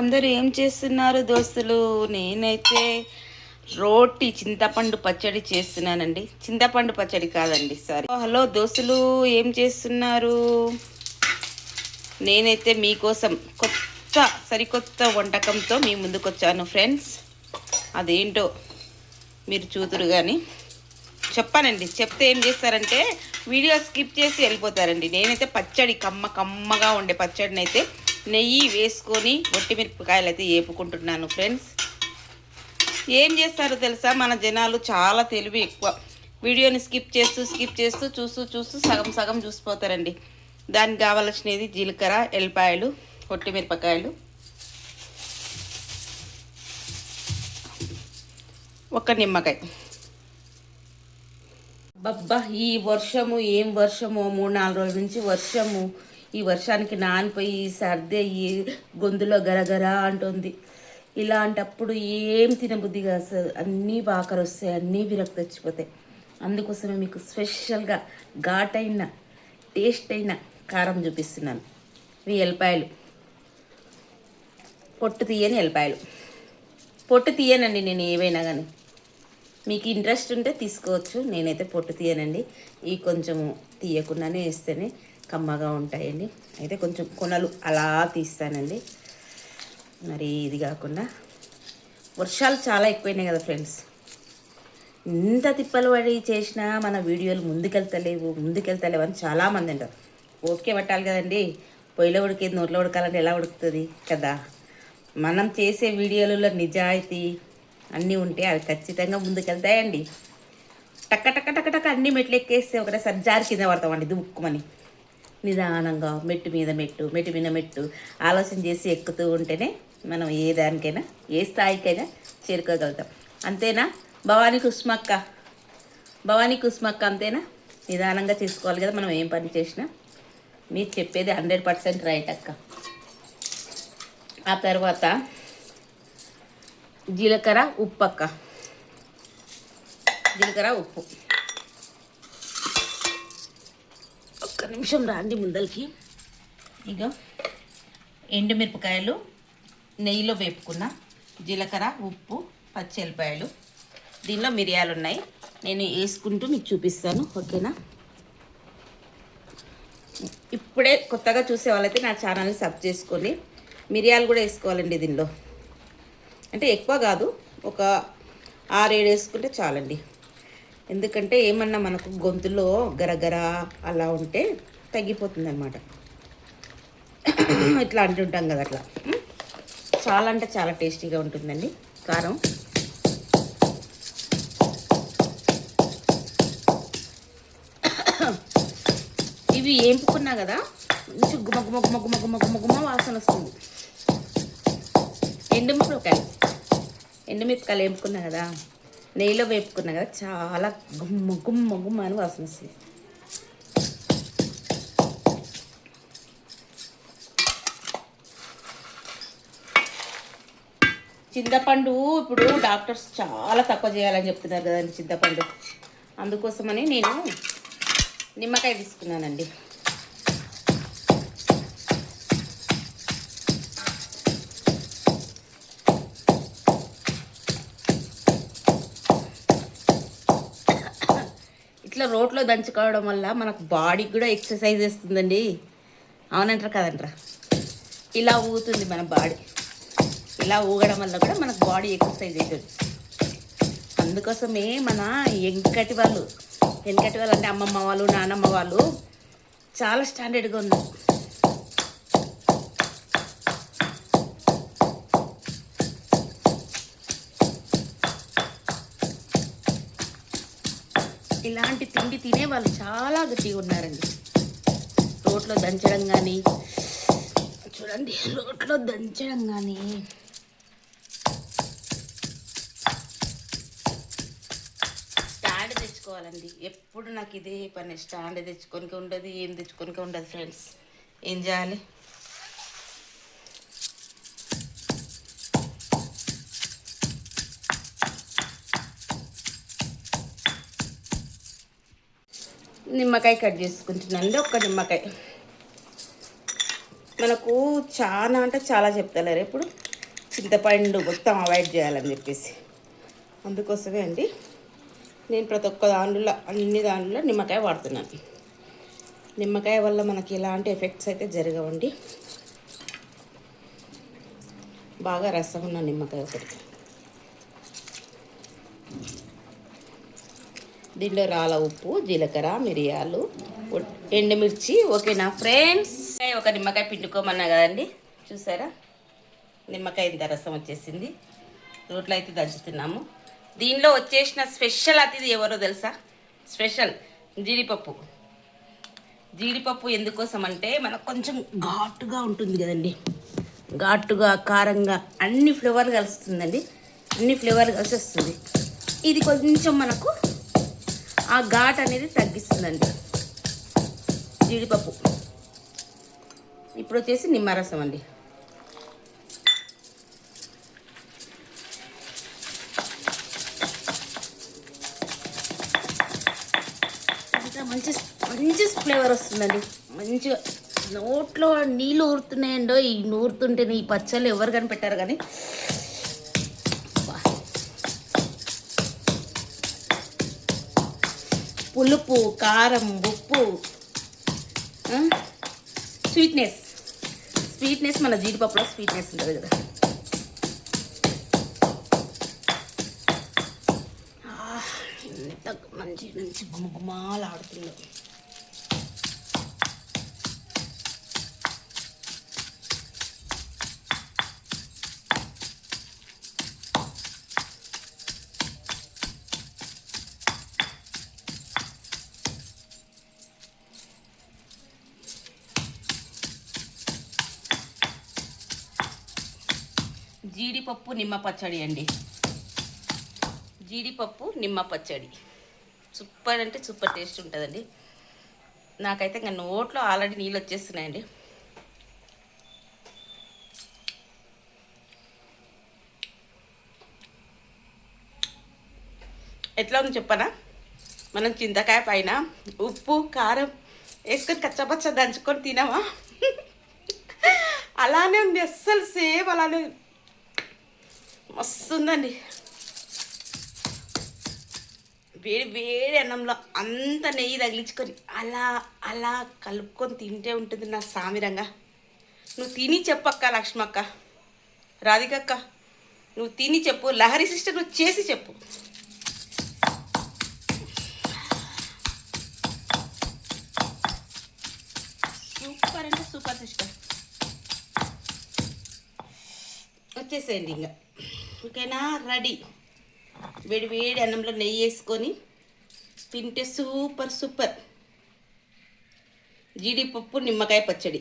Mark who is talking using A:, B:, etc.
A: అందరూ ఏం చేస్తున్నారు దోస్తులు? నేనైతే రోటి చింతపండు పచ్చడి చేస్తున్నానండి. చింతపండు పచ్చడి కాదండి సారీ. హలో దోస్తులు ఏం చేస్తున్నారు? నేనైతే మీకోసం కొత్త సరికొత్త వంటకంతో మీ ముందుకు వచ్చాను ఫ్రెండ్స్. అదేంటో మీరు చూతురు కానీ చెప్పానండి చెప్తే ఏం చేస్తారంటే వీడియో స్కిప్ చేసి వెళ్ళిపోతారండి. నేనైతే పచ్చడి కమ్మ కమ్మగా ఉండే పచ్చడిని అయితే నెయ్యి వేసుకొని వట్టిమిరపకాయలు అయితే వేపుకుంటున్నాను ఫ్రెండ్స్. ఏం చేస్తారో తెలుసా? మన జనాలు చాలా తెలివి ఎక్కువ. వీడియోని స్కిప్ చేస్తూ స్కిప్ చేస్తూ చూస్తూ చూస్తూ సగం సగం చూసిపోతారండి. దానికి కావాల్సినది జీలకర్ర ఎల్లిపాయలు ఒట్టి మిరపకాయలు. ఒక నిమ్మకాయ. బబ్బా ఈ వర్షము ఏం వర్షము? మూడు నాలుగు రోజుల నుంచి వర్షము. ఈ వర్షానికి నానిపోయి సర్ది అయ్యి గొంతులో గరగరా అంటుంది. ఇలాంటప్పుడు ఏం తినబుద్ధి కాదు అన్నీ వాకరు వస్తాయి అన్నీ విరక్తి వచ్చిపోతాయి అందుకోసమే మీకు స్పెషల్గా ఘాటైన టేస్ట్ అయిన కారం చూపిస్తున్నాను. ఇవి ఎల్లిపాయలు. పొట్టు తీయని ఎల్లిపాయలు. పొట్టు తీయనండి నేను ఏవైనా కానీ మీకు ఇంట్రెస్ట్ ఉంటే తీసుకోవచ్చు. నేనైతే పొట్టు తీయనండి. ఈ కొంచెము తీయకుండానే వేస్తేనే కమ్మగా ఉంటాయండి. అయితే కొంచెం కొనలు అలా తీస్తానండి. మరి ఇది కాకుండా వర్షాలు చాలా ఎక్కువైనాయి కదా ఫ్రెండ్స్. ఇంత తిప్పలు పడి చేసినా మన వీడియోలు ముందుకెళ్తలేవు ముందుకెళ్తలేవు అని చాలామంది అంటారు. ఓకే పట్టాలి కదండి. పొయ్యిలో ఉడికేది నోట్లో ఉడకాలంటే ఎలా ఉడుకుతుంది కదా? మనం చేసే వీడియోలలో నిజాయితీ అన్నీ ఉంటే అవి ఖచ్చితంగా ముందుకెళ్తాయండి. టక్క టక్క టక్క టక్క అన్ని మెట్లు ఎక్కేస్తే ఒకటే సర్జారి కింద పడతామండి దుక్కుమని నిదానంగా మెట్టు మీద మెట్టు మెట్టు మీద మెట్టు ఆలోచన చేసి ఎక్కుతూ ఉంటేనే మనం ఏ దానికైనా ఏ స్థాయికైనా చేరుకోగలుగుతాం. అంతేనా? భవానీ కుస్మక్క. భవానీ కుస్మక్క అంతేనా? నిదానంగా చేసుకోవాలి కదా మనం ఏం పని చేసినా. మీరు చెప్పేది హండ్రెడ్ పర్సెంట్ రైట్ అక్క. ఆ తర్వాత జీలకర్ర ఉప్పు అక్క జీలకర్ర ఉప్పు. ఒక్క నిమిషం రాండి ముందరికి ఇక ఎండుమిరపకాయలు నెయ్యిలో వేపుకున్న జీలకర్ర ఉప్పు పచ్చి ఎల్లిపాయలు. దీనిలో మిరియాలు ఉన్నాయి. నేను వేసుకుంటూ మీకు చూపిస్తాను ఓకేనా? ఇప్పుడే కొత్తగా చూసే వాళ్ళైతే నా ఛానల్ని సబ్ చేసుకొని మిరియాలు కూడా వేసుకోవాలండి దీనిలో. అంటే ఎక్కువ కాదు ఒక ఆరేడు వేసుకుంటే చాలండి. ఎందుకంటే ఏమన్నా మనకు గొంతులో గరగర అలా ఉంటే తగ్గిపోతుంది అనమాట ఇట్లా అంటుంటాం కదా అట్లా. చాలా అంటే చాలా టేస్టీగా ఉంటుందండి కారం. ఇవి ఏంపుకున్నా కదా మంచి గుమ్మ గుమ్మ వాసన వస్తుంది. ఎండుమిరపకాయలు. ఎండుమిరపకాయలు వేపుకున్నా కదా. నెయ్యిలో వేపుకున్నా కదా చాలా గుమ్మ గుమ్మ గుమ్మ అని వాసన వస్తుంది. చింతపండు ఇప్పుడు డాక్టర్స్ చాలా తక్కువ చేయాలని చెప్తున్నారు కదండి చింతపండు. అందుకోసమని నేను నిమ్మకాయ తీసుకున్నానండి. ఇట్లా రోట్లో దంచుకోవడం వల్ల మనకు బాడీకి కూడా ఎక్సర్సైజ్ వేస్తుందండి అవునంటారు కదంటారా? ఇలా ఊగుతుంది మన బాడీ. ఇలా ఊగడం వల్ల కూడా మనకు బాడీ ఎక్సర్సైజ్ అవుతుంది. అందుకోసమే మన వెంకటి వాళ్ళు వెనకటి వాళ్ళు అంటే అమ్మమ్మ వాళ్ళు నానమ్మ వాళ్ళు చాలా స్టాండర్డ్గా ఉన్నారు. ఇలాంటి తిండి తినే వాళ్ళు చాలా గట్టిగా ఉన్నారండి. రోట్లో దంచడం కానీ చూడండి రోట్లో దంచడం కానీ స్టాండ్ తెచ్చుకోవాలండి. ఎప్పుడు నాకు ఇదే పని స్టాండ్ తెచ్చుకొని ఉండదు ఏం తెచ్చుకొని ఉండదు ఫ్రెండ్స్. ఏం చేయాలి? నిమ్మకాయ కట్ చేసుకుంటున్నానండి ఒక్క నిమ్మకాయ. మనకు చాలా అంటే చాలా చెప్తలేరు ఇప్పుడు. చింతపండు మొత్తం అవాయిడ్ చేయాలని చెప్పేసి. అందుకోసమే అండి నేను ప్రతి ఒక్క దానిలో అన్ని దానిలో నిమ్మకాయ వాడుతున్నాను. నిమ్మకాయ వల్ల మనకి ఎలాంటి ఎఫెక్ట్స్ అయితే జరగవండి. బాగా రసం ఉన్న నిమ్మకాయ ఒకటి. దీంట్లో రాళ్ళ ఉప్పు జీలకర్ర మిరియాలు ఎండుమిర్చి. ఓకేనా ఫ్రెండ్స్. ఒక నిమ్మకాయ పిండుకోమన్నా కదండి. చూసారా? నిమ్మకాయ ఇంత రసం వచ్చేసింది. రోట్లో అయితే దంచుతున్నాము. దీనిలో వచ్చేసిన స్పెషల్ అతిథి ఎవరో తెలుసా? స్పెషల్ జీడిపప్పు. జీడిపప్పు ఎందుకోసం అంటే మనకు కొంచెం ఘాటుగా ఉంటుంది కదండి. ఘాటుగా కారంగా అన్ని ఫ్లేవర్ కలుస్తుందండి. అన్ని ఫ్లేవర్ కలిసి వస్తుంది. ఇది కొంచెం మనకు ఆ ఘాట్ అనేది తగ్గిస్తుందండి. జీడిపప్పు. ఇప్పుడు వచ్చేసి నిమ్మరసం అండి. మంచి మంచి ఫ్లేవర్ వస్తుందండి. మంచిగా నోట్లో నీళ్ళు ఊరుతున్నాయండో ఈ నూరుతుంటేనే ఈ పచ్చళ్ళు ఎవరు కనిపెట్టారు కానీ పులుపు కారం ఉప్పు స్వీట్నెస్ స్వీట్నెస్ మన జీడిపప్పులో స్వీట్నెస్ ఉంటుంది కదా. ఎంత మంచి మంచి గుమగుమాలు ఆడుతుందో జీడిపప్పు నిమ్మ పచ్చడి అండి. జీడిపప్పు నిమ్మ పచ్చడి. సూపర్ అంటే సూపర్ టేస్ట్ ఉంటుందండి. నాకైతే ఇంకా నోట్లో ఆల్రెడీ నీళ్ళు వచ్చేస్తున్నాయండి. ఎట్లా ఉంది చెప్పనా? మనం చింతకాయ పైన ఉప్పు కారం వేసుకొని కచ్చపచ్చ దంచుకొని తినమా? అలానే ఉంది అస్సలు సేమ్ అలానే ఉంది. మస్తు ఉందండి. వేడి వేడి అన్నంలో అంత నెయ్యి తగిలించుకొని అలా అలా కలుపుకొని తింటే ఉంటుంది నా సామిరంగా నువ్వు తిని చెప్పక్క లక్ష్మక్క రాధికక్క నువ్వు తిని చెప్పు. లహరి సిస్టర్ నువ్వు చేసి చెప్పు. సూపర్ అంటే సూపర్ సిస్టర్. వచ్చేసేయండి ఇంకా. ఓకేనా? రెడీ. వేడి వేడి అన్నంలో నెయ్యి వేసుకొని తింటే సూపర్ సూపర్. జీడిపప్పు నిమ్మకాయ పచ్చడి.